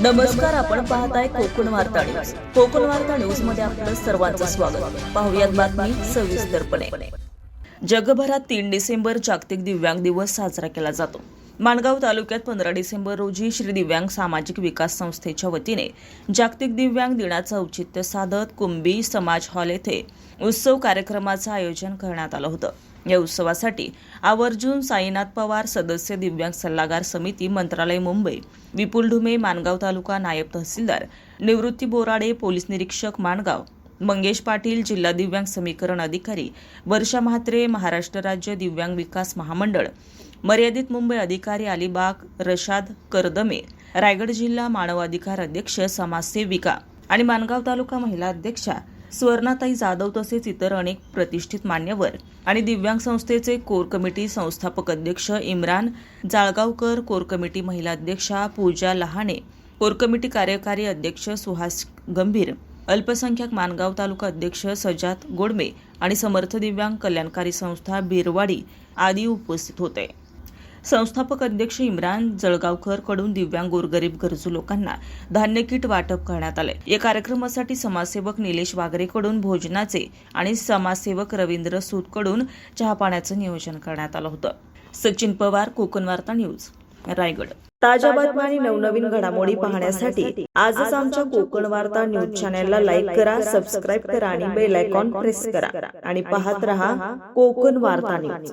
नमस्कार आपण पाहताय कोकण वार्ता न्यूज. कोकण वार्ता न्यूजमध्ये आपलं सर्वांचं स्वागत. पाहुयात बातमी सविस्तरपणे जगभरात तीन डिसेंबर जागतिक दिव्यांग दिवस साजरा केला जातो. माणगाव तालुक्यात पंधरा डिसेंबर रोजी श्री दिव्यांग सामाजिक विकास संस्थेच्या वतीने जागतिक दिव्यांग दिनाचं औचित्य साधत कुंभी समाज हॉल येथे उत्सव कार्यक्रमाचं आयोजन करण्यात आलं होतं. या उत्सवासाठी आवर्जून साईनाथ पवार सदस्य दिव्यांग सल्लागार समिती मंत्रालय मुंबई विपुल ढुमे माणगाव तालुका नायब तहसीलदार निवृत्ती बोराडे पोलीस निरीक्षक माणगाव मंगेश पाटील जिल्हा दिव्यांग समीकरण अधिकारी वर्षा म्हात्रे महाराष्ट्र राज्य दिव्यांग विकास महामंडळ मर्यादित मुंबई अधिकारी अलिबाग रशाद करदमे रायगड जिल्हा मानवाधिकार अध्यक्ष समाजसेविका आणि मानगाव तालुका महिला अध्यक्षा स्वर्णाताई जाधव तसेच इतर अनेक प्रतिष्ठित मान्यवर आणि दिव्यांग संस्थेचे कोर कमिटी संस्थापक अध्यक्ष इम्रान जाळगावकर कोर कमिटी महिला अध्यक्षा पूजा लहाणे कोर कमिटी कार्यकारी अध्यक्ष सुहास गंभीर अल्पसंख्याक मानगाव तालुका अध्यक्ष सजात गोडमे आणि समर्थ दिव्यांग कल्याणकारी संस्था बिरवाडी आदी उपस्थित होते. संस्थापक अध्यक्ष इम्रान जळगावकरकडून दिव्यांग गोरगरीब गरजू लोकांना धान्य किट वाटप करण्यात आले. या कार्यक्रमासाठी समाजसेवक निलेश वागरेकडून भोजनाचे आणि समाजसेवक रवींद्र सूत कडून चहापाण्याचं नियोजन करण्यात आलं होतं. सचिन पवार कोकण वार्ता न्यूज रायगड. ताज्या बातम्या आणि नवनवीन घडामोडी पाहण्यासाठी आजच आमच्या कोकण वार्ता न्यूज चॅनेलला लाईक करा सबस्क्राईब करा आणि बेल आयकॉन प्रेस करा. आणि पाहत रहा कोकण वार्ता न्यूज.